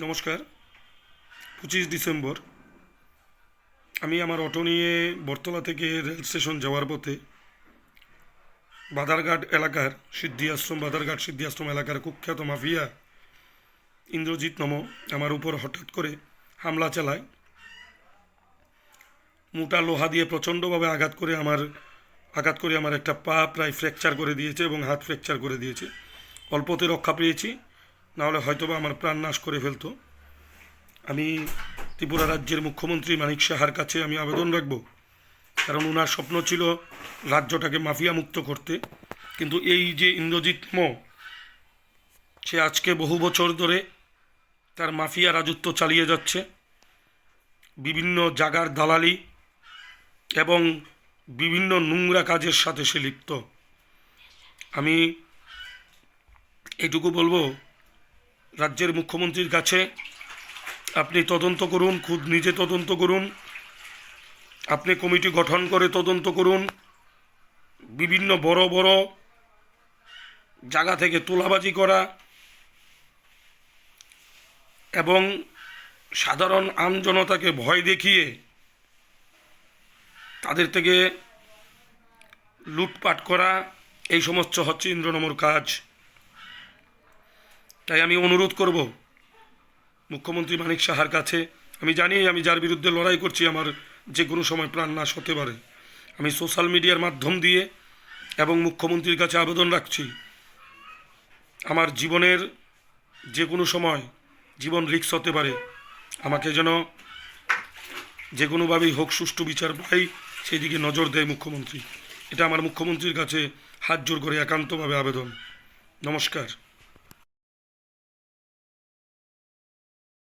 নমস্কার। পঁচিশ ডিসেম্বর। আমি আমার অটো নিয়ে বটতলা থেকে রেল স্টেশন যাওয়ার পথে বাধারঘাট এলাকার সিদ্ধি আশ্রম বাধারঘাট সিদ্ধি আশ্রম এলাকার কুখ্যাত মাফিয়া ইন্দ্রজিৎ নম আমার উপর হঠাৎ করে হামলা চালায়। মোটা লোহা দিয়ে প্রচণ্ডভাবে আঘাত করে আমার, আঘাত করে আমার একটা পা প্রায় ফ্র্যাকচার করে দিয়েছে এবং হাত ফ্র্যাকচার করে দিয়েছে। অল্পতে রক্ষা পেয়েছি। নাহলে হয়তোবা আমার প্রাণ নাশ করে ফেলতো। আমি ত্রিপুরা রাজ্যের মুখ্যমন্ত্রী মানিক সাহার কাছে আমি আবেদন রাখব। কারণ ওনার স্বপ্ন ছিল রাজ্যটাকে মাফিয়া মুক্ত করতে। কিন্তু এই যে ইন্দ্রজিৎ মো, সে আজকে বহু বছর ধরে তার মাফিয়া রাজত্ব চালিয়ে যাচ্ছে। বিভিন্ন জাগার দালালি এবং বিভিন্ন নোংরা কাজের সাথে সে লিপ্ত। আমি এইটুকু বলব রাজ্যের মুখ্যমন্ত্রীর কাছে। আপনি তদন্ত করুন খুদ নিজে তদন্ত করুন। আপনি কমিটি গঠন করে তদন্ত করুন। বিভিন্ন বড় বড় জায়গা থেকে তোলাবাজি করা এবং সাধারণ আমজনতাকে ভয় দেখিয়ে তাদের থেকে লুটপাট করা, এই সমস্ত হচ্ছে ইন্দ্রনমর কাজ। তাই আমি অনুরোধ করব, মুখ্যমন্ত্রী মানিক সাহার কাছে। আমি জানি, আমি যার বিরুদ্ধে লড়াই করছি, আমার যে কোনো সময় প্রাণ নাশ হতে পারে। আমি সোশ্যাল মিডিয়ার মাধ্যম দিয়ে এবং মুখ্যমন্ত্রীর কাছে আবেদন রাখছি, আমার জীবনের যে কোনো সময় জীবন রিক্স হতে পারে। আমাকে যেন যে কোনোভাবেই হোক সুষ্ঠু বিচার পাই সেই দিকে নজর দেয় মুখ্যমন্ত্রী। এটা আমার মুখ্যমন্ত্রীর কাছে হাত জোর করে একান্তভাবে আবেদন। নমস্কার।